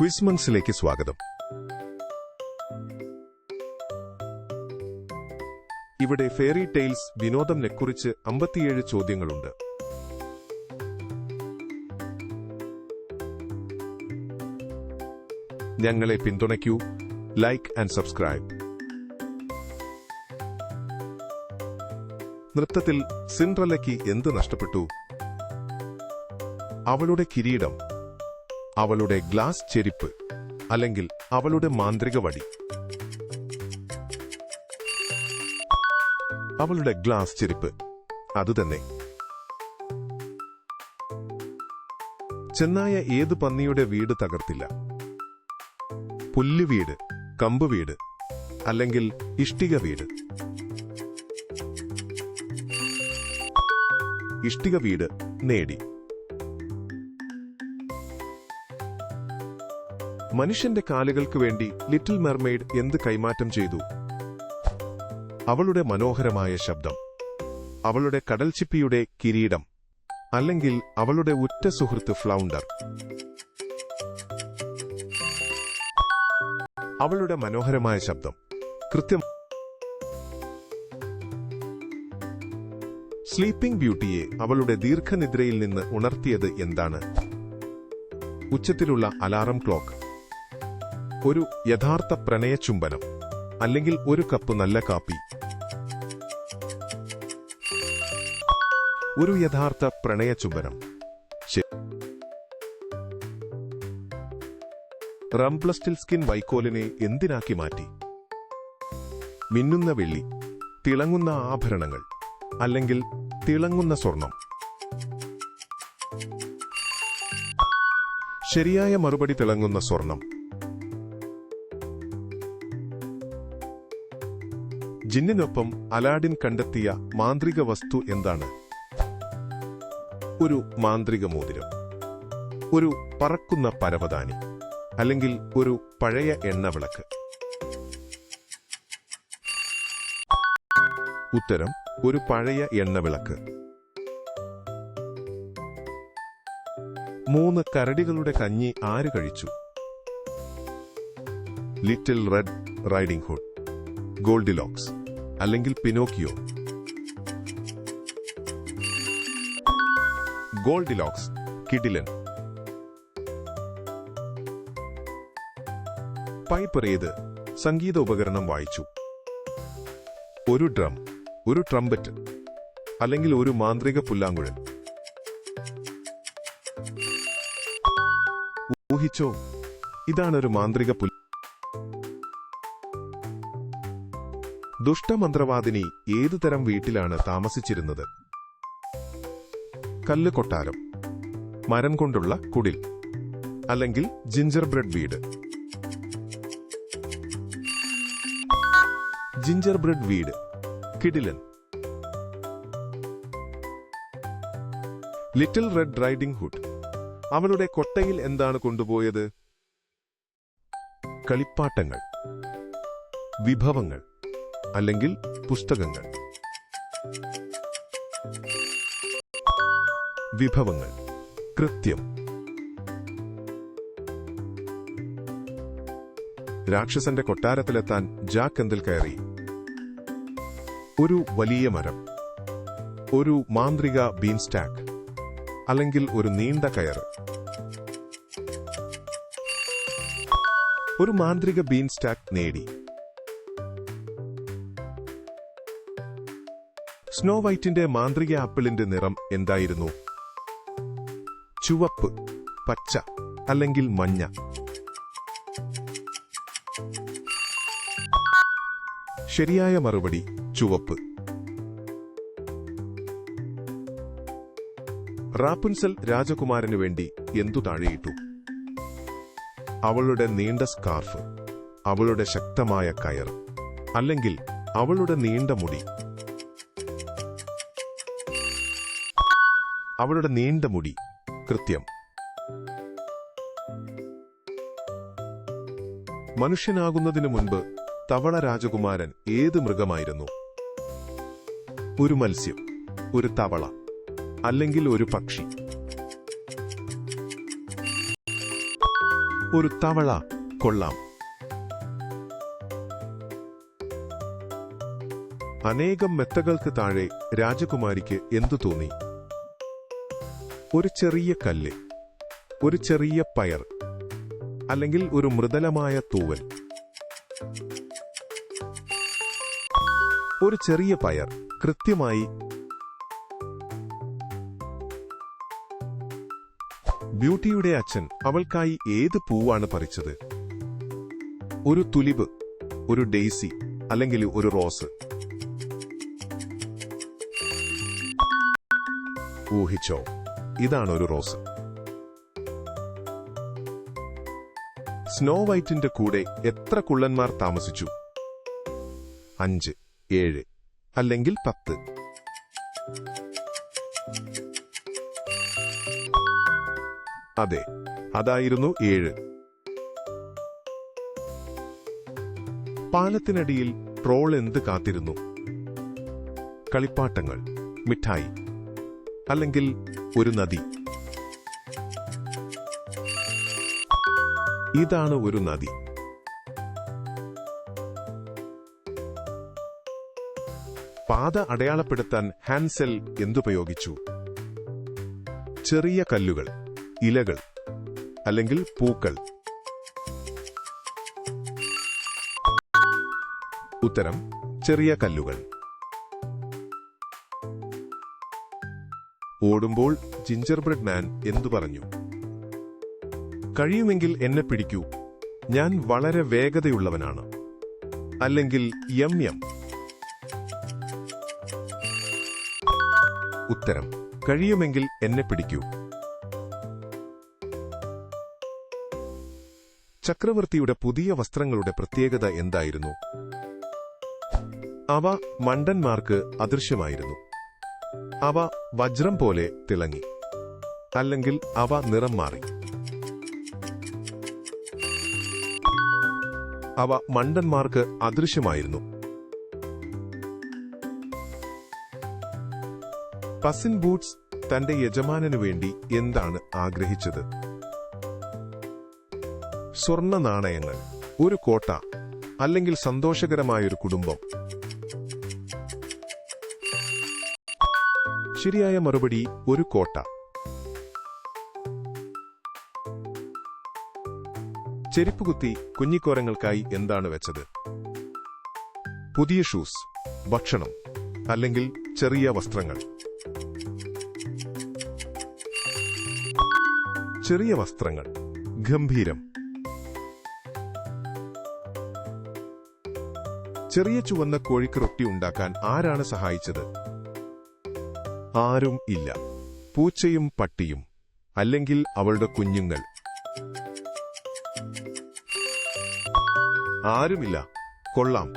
ക്വിസ്മൺസിലേക്ക് സ്വാഗതം. ഇവിടെ fairy tales വിനോദംനെക്കുറിച്ച് അമ്പത്തിയേഴ് ചോദ്യങ്ങളുണ്ട്. ഞങ്ങളെ പിന്തുണയ്ക്കൂ. Like and subscribe. നൃത്തത്തിൽ സിൻഡ്രലയ്ക്ക് എന്ത് നഷ്ടപ്പെട്ടു? അവളുടെ കിരീടം അവളുടെ ഗ്ലാസ് ചെരിപ്പ് അല്ലെങ്കിൽ അവളുടെ മാന്ത്രിക വടി. അവളുടെ ഗ്ലാസ് ചെരിപ്പ്. അതുതന്നെ ചെന്നായ ഏത് പന്നിയുടെ വീട് തകർത്തില്ല. പുല്ലുവീട് കമ്പ് വീട് അല്ലെങ്കിൽ ഇഷ്ടിക വീട്. ഇഷ്ടിക വീട് നേടി. മനുഷ്യന്റെ കാലുകൾക്ക് വേണ്ടി ലിറ്റിൽ മെർമെയ്ഡ് എന്ത് കൈമാറ്റം ചെയ്തു? അവളുടെ മനോഹരമായ ശബ്ദം അവളുടെ കടൽച്ചിപ്പിയുടെ കിരീടം അല്ലെങ്കിൽ അവളുടെ ഉറ്റ സുഹൃത്ത് ഫ്ലൗണ്ടർ. അവളുടെ മനോഹരമായ ശബ്ദം കൃത്യം. സ്ലീപ്പിംഗ് ബ്യൂട്ടിയെ അവളുടെ ദീർഘനിദ്രയിൽ നിന്ന് ഉണർത്തിയത് എന്താണ്? ഉച്ചത്തിലുള്ള അലാറം ക്ലോക്ക്. ഒരു യഥാർത്ഥ പ്രണയചുംബനം അല്ലെങ്കിൽ ഒരു കപ്പ് നല്ല കാപ്പി. ഒരു യഥാർത്ഥ പ്രണയചുംബനം. ചുംബനം റംപ്ലസ്റ്റിൽ സ്കിൻ വൈക്കോലിനെ എന്തിനാക്കി മാറ്റി? മിന്നുന്ന വെള്ളി തിളങ്ങുന്ന ആഭരണങ്ങൾ അല്ലെങ്കിൽ തിളങ്ങുന്ന സ്വർണം. ശരിയായ മറുപടി തിളങ്ങുന്ന സ്വർണം ജിന്നിനൊപ്പം അലാഡിൻ കണ്ടെത്തിയ മാന്ത്രിക വസ്തു എന്താണ്? ഒരു മാന്ത്രിക മോതിരം ഒരു പറക്കുന്ന പരവതാനി അല്ലെങ്കിൽ ഒരു പഴയ എണ്ണവിളക്ക് ഉത്തരം ഒരു പഴയ എണ്ണവിളക്ക് മൂന്ന് കരടികളുടെ കഞ്ഞി ആര് കഴിച്ചു? Little red riding hood Goldilocks. അല്ലെങ്കിൽ പിനോക്കിയോ? ഗോൾഡിലോക്സ് കിഡിലൻ. ഏത് സംഗീത ഉപകരണം വായിച്ചു? ഒരു ഡ്രം ഒരു ട്രംപറ്റ് അല്ലെങ്കിൽ ഒരു മാന്ത്രിക പുല്ലാങ്കുഴൽ. ഊഹിച്ചോ? ഇതാണ് ഒരു മാന്ത്രിക പുൽ ദുഷ്ടമന്ത്രവാദിനി ഏതുതരം വീട്ടിലാണ് താമസിച്ചിരുന്നത്? കല്ല് കൊട്ടാരം മരം കൊണ്ടുള്ള കുടിൽ അല്ലെങ്കിൽ ജിഞ്ചർ ബ്രെഡ് വീട്. ജിഞ്ചർ ബ്രെഡ് വീട് കിടിലൻ. Little red riding hood. അവളുടെ കൊട്ടയിൽ എന്താണ് കൊണ്ടുപോയത്? കളിപ്പാട്ടങ്ങൾ വിഭവങ്ങൾ. അല്ലെങ്കിൽ പുസ്തകങ്ങൾ. വിഭവങ്ങൾ. കൃത്യം. രാക്ഷസന്റെ കൊട്ടാരത്തിലെത്താൻ ജാക്ക് എന്തിൽ കയറി? ഒരു വലിയ മരം ഒരു മാന്ത്രിക ബീൻ സ്റ്റാക്ക് അല്ലെങ്കിൽ ഒരു നീണ്ട കയർ ഒരു മാന്ത്രിക ബീൻ സ്റ്റാക്ക് നേടി. സ്നോ വൈറ്റിന്റെ മാന്ത്രിക ആപ്പിളിന്റെ നിറം എന്തായിരുന്നു? ചുവപ്പ് പച്ച അല്ലെങ്കിൽ മഞ്ഞ? ശരിയായ മറുപടി ചുവപ്പ്. റാപ്പുൻസൽ രാജകുമാരനു വേണ്ടി എന്തു താഴെയിട്ടു? അവളുടെ നീണ്ട സ്കാർഫ് അവളുടെ ശക്തമായ കയർ അല്ലെങ്കിൽ അവളുടെ നീണ്ട മുടി? അവളുടെ നീണ്ട മുടി. കൃത്യം. മനുഷ്യനാകുന്നതിനു മുൻപ് തവള രാജകുമാരൻ ഏത് മൃഗമായിരുന്നു? ഒരു മത്സ്യം ഒരു തവള അല്ലെങ്കിൽ ഒരു പക്ഷി. ഒരു തവള കൊള്ളാം. അനേകം മെത്തകൾക്ക് താഴെ രാജകുമാരിക്ക് എന്തു തോന്നി? ഒരു ചെറിയ കല്ല് ഒരു ചെറിയ പയർ അല്ലെങ്കിൽ ഒരു മൃദലമായ തൂവൽ ഒരു ചെറിയ പയർ കൃത്യമായി ബ്യൂട്ടിയുടെ അച്ഛൻ അവൾക്കായി ഏത് പൂവാണ് പറിച്ചത്? ഒരു തുലിബ് ഒരു ഡെയ്സി അല്ലെങ്കിൽ ഒരു റോസ്? ഊഹിച്ചോ. ഇതാണ് ഒരു റോസ്. സ്നോ വൈറ്റിന്റെ കൂടെ എത്ര കുള്ളന്മാർ താമസിച്ചു? അഞ്ച് ഏഴ് അല്ലെങ്കിൽ പത്ത്. അതെ അതായിരുന്നു ഏഴ്. പാലത്തിനടിയിൽ ട്രോൾ എന്ത് കാത്തിരുന്നു? കളിപ്പാട്ടങ്ങൾ മിഠായി അല്ലെങ്കിൽ ഒരു നദി. ഇതാണ് ഒരു നദി. പാത അടയാളപ്പെടുത്താൻ ഹാൻസെൽ എന്തുപയോഗിച്ചു? ചെറിയ കല്ലുകൾ ഇലകൾ അല്ലെങ്കിൽ പൂക്കൾ. ഉത്തരം ചെറിയ കല്ലുകൾ. ഓടുമ്പോൾ ജിഞ്ചർ ബ്രെഡ് മാൻ എന്തു പറഞ്ഞു? കഴിയുമെങ്കിൽ എന്നെ പിടിക്കൂ. ഞാൻ വളരെ വേഗതയുള്ളവനാണ്. അല്ലെങ്കിൽ എം എം ഉത്തരം കഴിയുമെങ്കിൽ എന്നെ പിടിക്കൂ. ചക്രവർത്തിയുടെ പുതിയ വസ്ത്രങ്ങളുടെ പ്രത്യേകത എന്തായിരുന്നു? അവ മണ്ടന്മാർക്ക് അദൃശ്യമായിരുന്നു. അവ വജ്രം പോലെ തിളങ്ങി. അല്ലെങ്കിൽ അവ നിറം മാറി. അവ മണ്ടന്മാർക്ക് അദൃശ്യമായിരുന്നു. പസിൻ ബൂട്ട്സ് തന്റെ യജമാനു വേണ്ടി എന്താണ് ആഗ്രഹിച്ചത്? സ്വർണ നാണയങ്ങൾ ഒരു കോട്ട അല്ലെങ്കിൽ സന്തോഷകരമായൊരു കുടുംബം. ശരിയായ മറുപടി ഒരു കോട്ട. ചെരുപ്പുകുത്തി കുഞ്ഞിക്കോരങ്ങൾക്കായി എന്താണ് വെച്ചത്? പുതിയ ഷൂസ് ഭക്ഷണം അല്ലെങ്കിൽ ചെറിയ വസ്ത്രങ്ങൾ? ചെറിയ വസ്ത്രങ്ങൾ ഗംഭീരം. ചെറിയ ചുവന്ന കോഴിക്ക് റൊട്ടി ഉണ്ടാക്കാൻ ആരാണ് സഹായിച്ചത്? ആരും ഇല്ല. പൂച്ചയും പട്ടിയും അല്ലെങ്കിൽ അവളുടെ കുഞ്ഞുങ്ങൾ. ആരുമില്ല. കൊള്ളാം.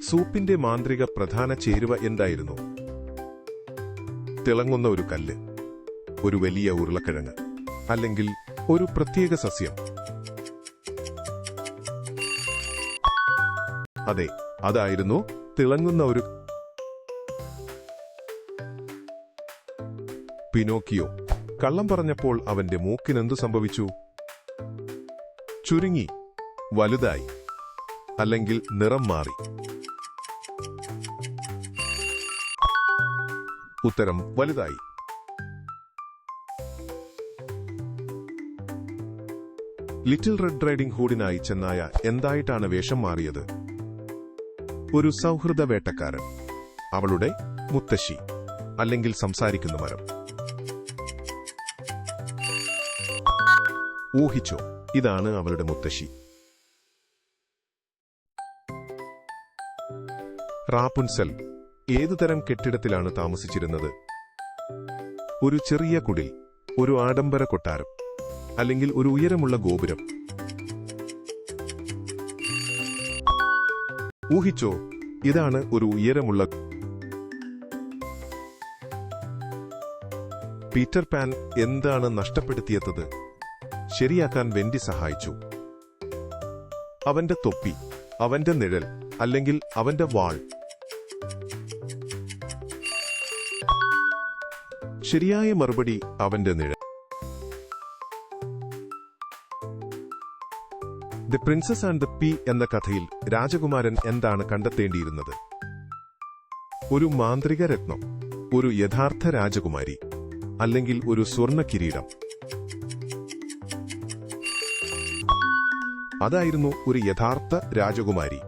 സൂപ്പിന്റെ മാന്ത്രിക പ്രധാന ചേരുവ എന്തായിരുന്നു? തിളങ്ങുന്ന ഒരു കല്ല് ഒരു വലിയ ഉരുളക്കിഴങ്ങ് അല്ലെങ്കിൽ ഒരു പ്രത്യേക സസ്യം? അതെ അതായിരുന്നു തിളങ്ങുന്ന ഒരു പിനോക്കിയോ. കള്ളം പറഞ്ഞപ്പോൾ അവന്റെ മൂക്കിനെന്തു സംഭവിച്ചു? ചുരുങ്ങി. വലുതായി. അല്ലെങ്കിൽ നിറം മാറി. ഉത്തരം വലുതായി. ലിറ്റിൽ റെഡ് റൈഡിംഗ് ഹൂഡിനായി ചെന്നായ എന്തായിട്ടാണ് വേഷം മാറിയത്? ഒരു സൗഹൃദ വേട്ടക്കാരൻ. അവളുടെ മുത്തശ്ശി അല്ലെങ്കിൽ സംസാരിക്കുന്ന മരം ഊഹിച്ചോ ഇതാണ് അവളുടെ മുത്തശ്ശി. റാപ്പുൻസൽ ഏതുതരം കെട്ടിടത്തിലാണ് താമസിച്ചിരുന്നത്? ഒരു ചെറിയ കുടിൽ ഒരു ആഡംബര കൊട്ടാരം അല്ലെങ്കിൽ ഒരു ഉയരമുള്ള ഗോപുരം. ഊഹിച്ചോ? ഇതാണ് ഒരു ഉയരമുള്ള പീറ്റർ പാൻ എന്താണ് നഷ്ടപ്പെടുത്തിയത് ശരിയാക്കാൻ വെൻഡി സഹായിച്ചു. അവന്റെ തൊപ്പി അവന്റെ നിഴൽ അല്ലെങ്കിൽ അവന്റെ വാൾ. ശരിയായ മറുപടി അവന്റെ നിഴൽ. The princess and the pea എന്ന കഥയിൽ രാജകുമാരൻ എന്താണ് കണ്ടെത്തേണ്ടിയിരുന്നത്? ഒരു മാന്ത്രിക രത്നം ഒരു യഥാർത്ഥ രാജകുമാരി അല്ലെങ്കിൽ ഒരു സ്വർണ കിരീടം. അതായിരുന്നു ഒരു യഥാർത്ഥ രാജകുമാരി.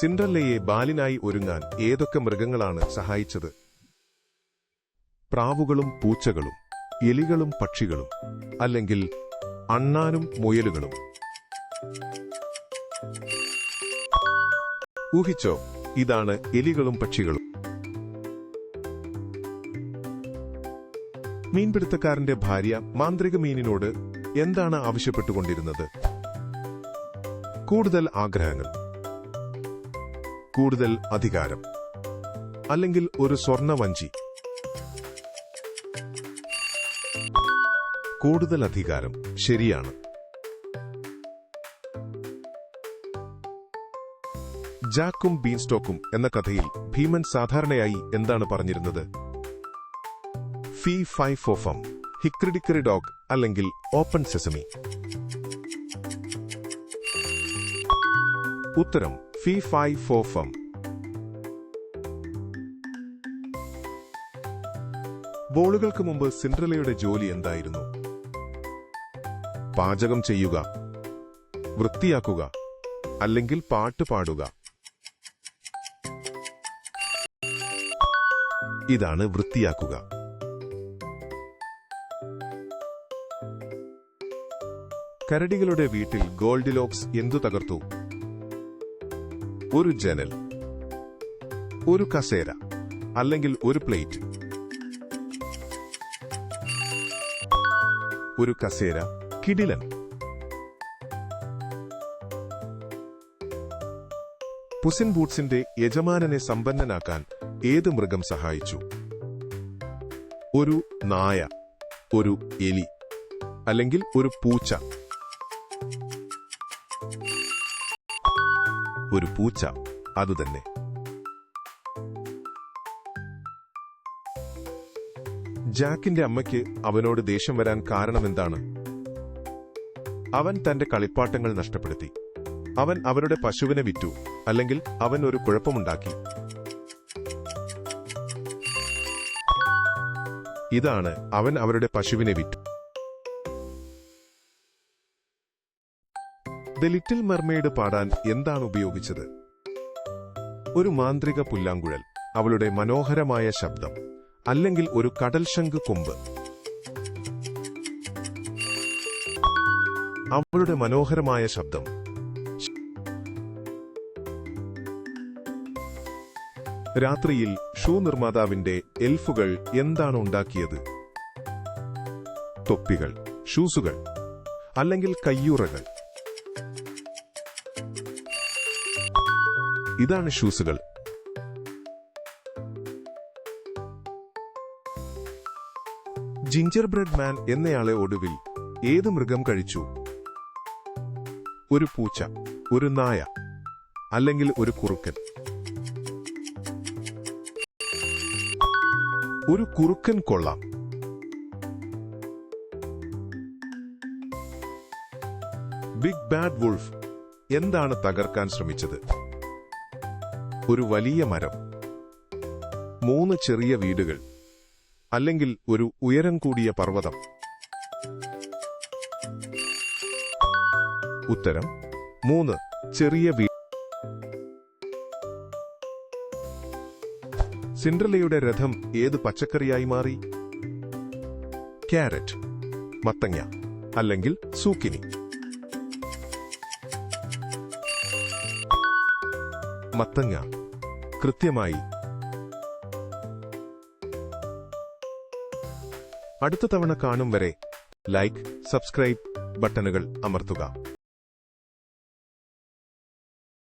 സിൻഡർലയെ ബാലിനായി ഒരുങ്ങാൻ ഏതൊക്കെ മൃഗങ്ങളാണ് സഹായിച്ചത്? പ്രാവുകളും പൂച്ചകളും. എലികളും പക്ഷികളും അല്ലെങ്കിൽ അണ്ണാനും മുയലുകളും. ഊഹിച്ചോ ഇതാണ് എലികളും പക്ഷികളും. മീൻപിടുത്തക്കാരന്റെ ഭാര്യ മാന്ത്രിക മീനിനോട് എന്താണ് ആവശ്യപ്പെട്ടുകൊണ്ടിരുന്നത്? കൂടുതൽ ആഗ്രഹങ്ങൾ. കൂടുതൽ അധികാരം. അല്ലെങ്കിൽ ഒരു സ്വർണവഞ്ചി കൂടുതൽ അധികാരം ശരിയാണ്. ജാക്കും ബീൻസ്റ്റോക്കും എന്ന കഥയിൽ ഭീമൻ സാധാരണയായി എന്താണ് പറഞ്ഞിരുന്നത്? Fee fi fo fum hickory dickory dog അല്ലെങ്കിൽ ഓപ്പൺ സെസമി. ഉത്തരം ഫി ഫൈ ഫോഫം ബോളുകൾക്ക് മുമ്പ് സിൻഡ്രലയുടെ ജോലി എന്തായിരുന്നു? പാചകം ചെയ്യുക. വൃത്തിയാക്കുക. അല്ലെങ്കിൽ പാട്ട് പാടുക. ഇതാണ് വൃത്തിയാക്കുക. കരടികളുടെ വീട്ടിൽ ഗോൾഡിലോക്സ് എന്തു തകർത്തു? ഒരു ജനൽ. ഒരു കസേര. അല്ലെങ്കിൽ ഒരു പ്ലേറ്റ്. ഒരു കസേര. കിടിലൻ. പുസിൻ ബൂട്ട്സിന്റെ യജമാനനെ സമ്പന്നനാക്കാൻ ഏത് മൃഗം സഹായിച്ചു? ഒരു നായ ഒരു എലി അല്ലെങ്കിൽ ഒരു പൂച്ച. ഒരു പൂച്ച അതുതന്നെ ജാക്കിന്റെ അമ്മയ്ക്ക് അവനോട് ദേഷ്യം വരാൻ കാരണമെന്താണ്? അവൻ തന്റെ കളിപ്പാട്ടങ്ങൾ നഷ്ടപ്പെടുത്തി. അവൻ അവരുടെ പശുവിനെ വിറ്റു അല്ലെങ്കിൽ അവൻ ഒരു കുഴപ്പമുണ്ടാക്കി. ഇതാണ് അവൻ അവരുടെ പശുവിനെ വിറ്റു. ദ ലിറ്റിൽ മെർമെയ്ഡ് പാടാൻ എന്താണ് ഉപയോഗിച്ചത്? ഒരു മാന്ത്രിക പുല്ലാങ്കുഴൽ അവളുടെ മനോഹരമായ ശബ്ദം അല്ലെങ്കിൽ ഒരു കടൽശംഖ് കൊമ്പ്. അവളുടെ മനോഹരമായ ശബ്ദം. രാത്രിയിൽ ഷൂ നിർമ്മാതാവിന്റെ എൽഫുകൾ എന്താണ് ഉണ്ടാക്കിയത്? തൊപ്പികൾ ഷൂസുകൾ അല്ലെങ്കിൽ കയ്യൂറകൾ? ഇതാണ് ഷൂസുകൾ. ജിഞ്ചർ ബ്രെഡ് മാൻ എന്നയാളെ ഒടുവിൽ ഏത് മൃഗം കഴിച്ചു? ഒരു പൂച്ച ഒരു നായ അല്ലെങ്കിൽ ഒരു കുറുക്കൻ. ഒരു കുറുക്കൻ കൊള്ളാം. ബിഗ് ബാഡ് വുൾഫ് എന്താണ് തകർക്കാൻ ശ്രമിച്ചത്? ഒരു വലിയ മരം മൂന്ന് ചെറിയ വീടുകൾ അല്ലെങ്കിൽ ഒരു ഉയരം കൂടിയ പർവതം. ഉത്തരം മൂന്ന് ചെറിയ വീട് സിൻഡ്രലയുടെ രഥം ഏത് പച്ചക്കറിയായി മാറി? ക്യാരറ്റ് മത്തങ്ങ അല്ലെങ്കിൽ സൂക്കിനി? മത്തങ്ങ കൃത്യമായി. അടുത്ത തവണ കാണും വരെ ലൈക്ക് സബ്സ്ക്രൈബ് ബട്ടണുകൾ അമർത്തുക.